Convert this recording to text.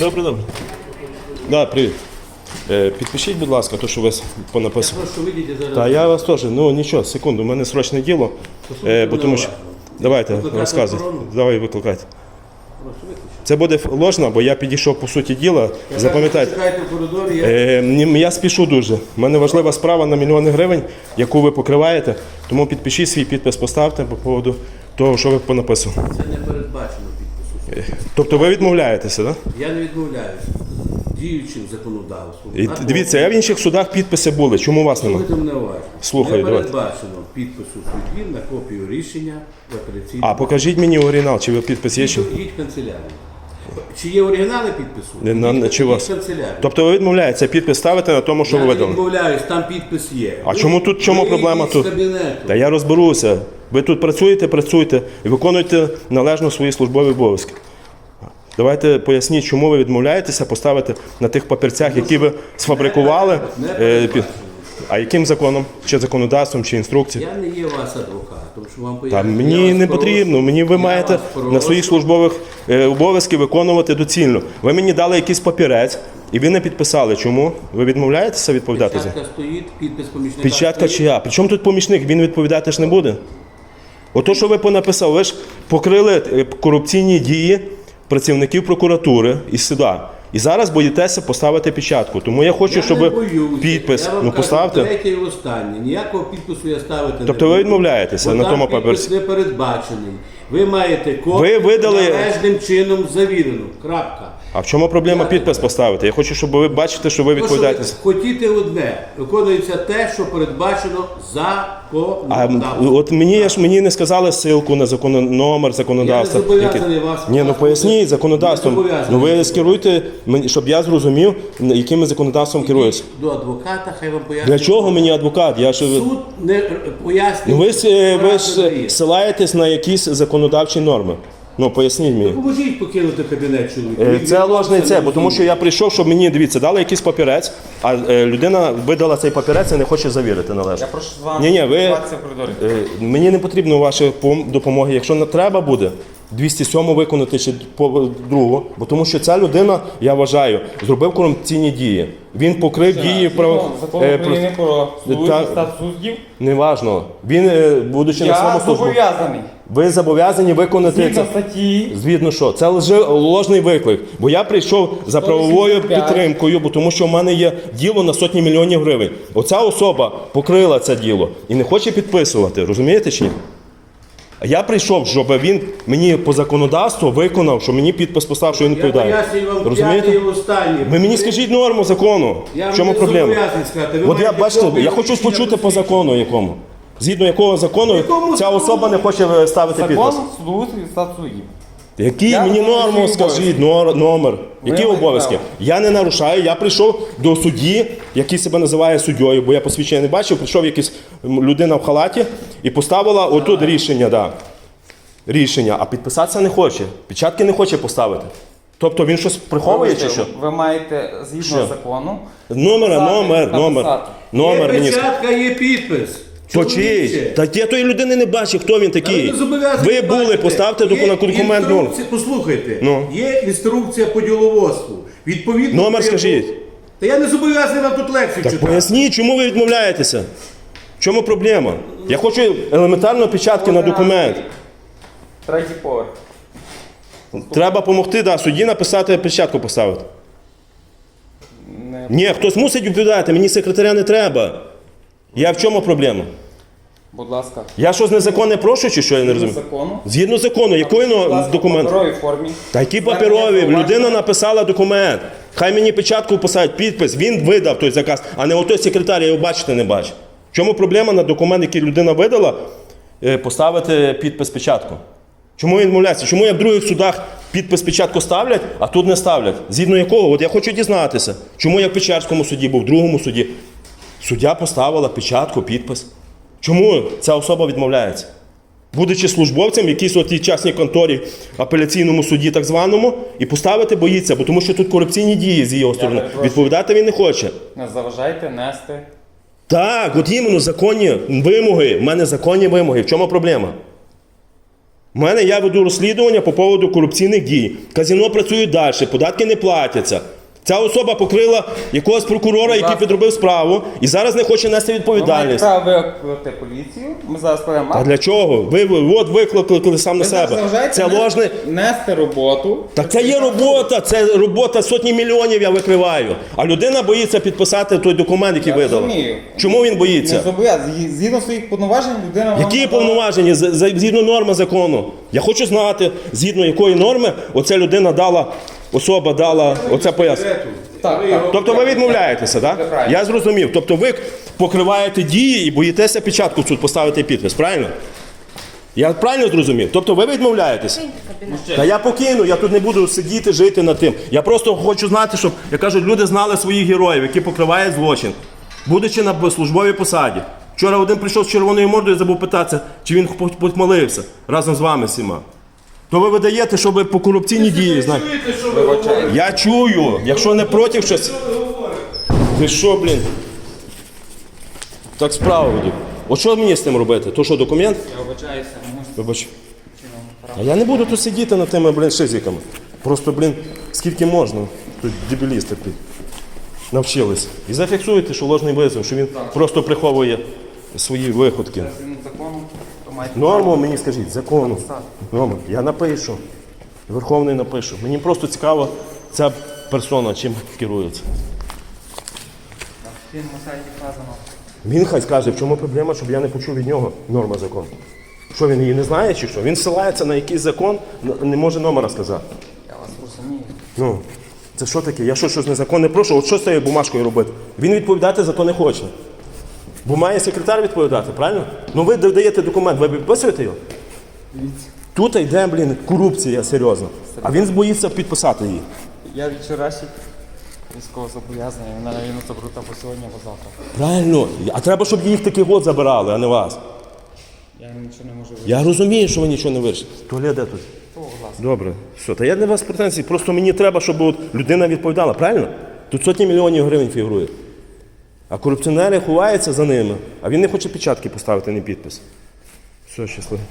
Добре, добре. Да, привіт. Е, підпишіть, будь ласка, то, що ви понаписали. Прошу вийдіть зараз. Та я вас теж, ну нічого, секунду, у мене срочне діло. Е, бо тому що... Давайте, Викликати розказуйте. охорону? Давай викликайте. Це буде ложно, бо я підійшов по суті діла. Запам'ятайте. Чекайте в коридорі, я Е, ні, я спішу дуже. У мене важлива справа на мільйони гривень, яку ви покриваєте. Тому підпишіть свій підпис, поставте по поводу того, що ви понаписали. це не передбачено. Тобто ви відмовляєтеся, так? Я не відмовляюся діючим законодавством. І На дивіться, я в інших судах підписи були. Чому у вас немає? Слухайте мене уважно. Слухаю, не давайте. передбачено підпису судді на копію рішення в апеляційному. А покажіть мені оригінал, чи ви підпис є? Чи... В канцелярію. Чи є оригінали підпису? Не, на- Йдіть- чи вас? канцелярію. Тобто ви відмовляєтеся підпис ставити на тому, що я ви не видали? відмовляюсь, там підпис є. А Ви- чому тут- чому ви проблема йдіть тут? кабінету. Та я розберуся. Ви тут працюєте, працюєте і виконуєте належно свої службові обов'язки. Давайте поясніть, чому ви відмовляєтеся поставити на тих папірцях, які ви сфабрикували. Не е, під- А яким законом? Чи законодавством, чи інструкцією? Я не є вас адвокатом, що вам Та поясню. Я мені вас не прошу- потрібно. Мені ви я маєте вас на прошу. своїх службових е, обов'язки виконувати доцільно. Ви мені дали якийсь папірець, і ви не підписали. Чому? Ви відмовляєтеся відповідати за? Печатка стоїть, підпис помічника. Печатка стоїть. чия? Причому тут помічник? Він відповідати ж не буде. Ото, що ви понаписали, ви ж покрили е, корупційні дії працівників прокуратури і суда. І зараз боїтеся поставити печатку. Тому я хочу, Я щоб не боюся. підпис Я вам ну кажу, поставте. Третє і останнє. Ніякого підпису я ставити не Тобто ви буду. відмовляєтеся Бо на там тому підпис не передбачений. Ви маєте копію Ви видали- належним чином завірену. Крапка. А в чому проблема підпис поставити? Я хочу, щоб ви бачите, що ви що відповідаєте. ви хотіте одне, виконується те, що передбачено А законодавством. от мені ж мені не сказали ссылку на закон, номер законодавства. Я не зобов'язаний вас- Ні, ну поясніть законодавством. Ну ви скеруйте щоб я зрозумів, яким законодавством керуєтеся. До адвоката, хай вам пояснює. Для чого мені адвокат? Я ж Суд не пояснює. ну ви ж е, ви ж надає. ссилаєтесь на якісь законодавчі норми. Ну поясніть мені. Поможіть покинути кабінет чоловіка. Е, Це ложний це, бо тому що я прийшов, щоб мені дивіться, дали якийсь папірець, а е, людина видала цей папірець і не хоче завірити належно. Я прошу з вами Ні, ні, ви спілкуватися в коридорі. е, мені не потрібно вашої пом- допомоги. Якщо не треба буде 207 виконати чи по другу, бо тому що ця людина, я вважаю, зробив корупційні дії. Він покрив дії прав... Закон е, про- України про та- статус суддів. Неважно. Він, е, будучи на Я своєму службу, зобов'язаний. Ви зобов'язані виконати Згідно це. статті Звідно, що це лже ложний виклик. Бо я прийшов за правовою 185. підтримкою, бо тому що в мене є діло на сотні мільйонів гривень. Оця особа покрила це діло і не хоче підписувати. Розумієте чи ні? А я прийшов, щоб він мені по законодавству виконав, що мені підпис поставив, що він Я відповідає. пояснюю вам Розумієте? і останнє. Ви мені скажіть норму закону. Я В вам чому не проблема? зобов'язаний сказати. Ви От я маєте бачите, копію я хочу рішення почути по закону якому. Згідно якого закону Якому ця закону? особа не хоче ставити підпис. закон судоустрій і статус суддів. Який Я мені виконую норму свої скажіть, нор- номер? Які маєте обов'язки? право. Я не нарушаю, я прийшов до судді, який себе називає суддєю, бо я посвідчення не бачив, прийшов якась м, людина в халаті і поставила отут рішення, да. Рішення, а підписатися не хоче. Печатки не хоче поставити. Тобто він щось приховує чи що? Ви маєте згідно Що? закону. Номера, написати- номер, номер. написати. Номер Є мені. печатка, є підпис. То чий? Та я тої людини не бачив, хто він такий. Ви були, поставте документ номер. Послухайте, Ну. є інструкція по діловодству. Відповідно, Номер скажіть. Та я не зобов'язаний вам тут лекцію Так читати. поясніть, чому ви відмовляєтеся? В чому проблема? Я хочу елементарно печатки на документ. Третій поверх. Треба допомогти да, судді написати печатку поставити. Не- Ні, хтось мусить відповідати, мені секретаря не треба. Я в чому проблема? Будь ласка. Я щось незаконне прошу, чи що я не Згідно розумію? закону. Згідно закону, якої Будь ну, ласка, в документ? паперовій формі. Та які Звернення паперові? Людина написала документ. Хай мені печатку поставить, підпис, він видав той заказ, а не отой секретар, я його бачити не бачу. В чому проблема на документ, який людина видала, е, поставити підпис печатку? Чому він відмовляється? Чому я в других судах підпис печатку ставлять, а тут не ставлять? Згідно якого? От я хочу дізнатися, чому я в Печерському суді був, в другому суді. Суддя поставила печатку, підпис. Чому ця особа відмовляється? Будучи службовцем в якійсь от тій частній конторі, апеляційному суді, так званому, і поставити боїться, бо тому що тут корупційні дії з його сторони. Відповідати він не хоче. Не заважайте нести. Так, от іменно законні вимоги. В мене законні вимоги. В чому проблема? У мене я веду розслідування по поводу корупційних дій. Казино працюють далі, податки не платяться. Ця особа покрила якогось прокурора, який підробив справу, і зараз не хоче нести відповідальність. право викликати поліцію. Ми зараз А для чого? Ви, ви от викликали сам на себе. Це ложне. нести роботу. Так це є робота, це робота сотні мільйонів я викриваю. А людина боїться підписати той документ, який Я видала. розумію. Чому він Не боїться? зобов'язаний. Згідно своїх повноважень людина вам Які надала- повноваження з- з- згідно норми закону? Я хочу знати, згідно якої норми оця людина дала, особа дала оце пояснення. Так, так. Тобто ви відмовляєтеся, так? Я зрозумів. Тобто ви покриваєте дії і боїтеся печатку в суд поставити підпис, правильно? Я правильно зрозумів? Тобто ви відмовляєтеся? Та я покину, я тут не буду сидіти, жити над тим. Я просто хочу знати, щоб, як кажуть, люди знали своїх героїв, які покривають злочин, будучи на службовій посаді. Вчора один прийшов з червоною мордою і забув питатися, чи він по- помолився разом з вами всіма. То ви видаєте, що ви по корупційній дії знаєте. Я чую, якщо не проти щось. Ви що, блін? Так справа ведуть. От що мені з тим робити? То що, документ? Я вибачаюся, Вибач. А я не буду тут сидіти над тими, блін, шизиками. Просто, блін, скільки можна. Тут дебілісти тут навчились. І зафіксуєте, що ложний визов, що він просто приховує свої виходки. Згідно то маєте Норму мені скажіть, закону. Норму. Я напишу. Верховний напишу. Мені просто цікаво, ця персона чим керується. Він хай скаже, в чому проблема, щоб я не почув від нього норма закону. Що він її не знає чи що? Він ссилається на якийсь закон, не може номера сказати. Я вас розумію. Ну, це що таке? Я що, щось незаконне прошу? От що з цією бумажкою робити? Він відповідати за то не хоче. Бо має секретар відповідати, правильно? Ну ви даєте документ, ви підписуєте його? Тут йде, блін, корупція серйозна. А він боїться підписати її. Я від вчорашніх військово зобов'язаний, мене він заберуть або сьогодні, або завтра. Правильно. А треба, щоб їх такий год забирали, а не вас. Я нічого не можу вирішити. Я розумію, що ви нічого не вирішите. Туалет де тут? То, будь ласка. Добре, все. Та я не вас претензій. Просто мені треба, щоб от людина відповідала, правильно? Тут сотні мільйонів гривень фігурує. А корупціонери ховаються за ними, а він не хоче печатки поставити, не підпис. Все, щасливо.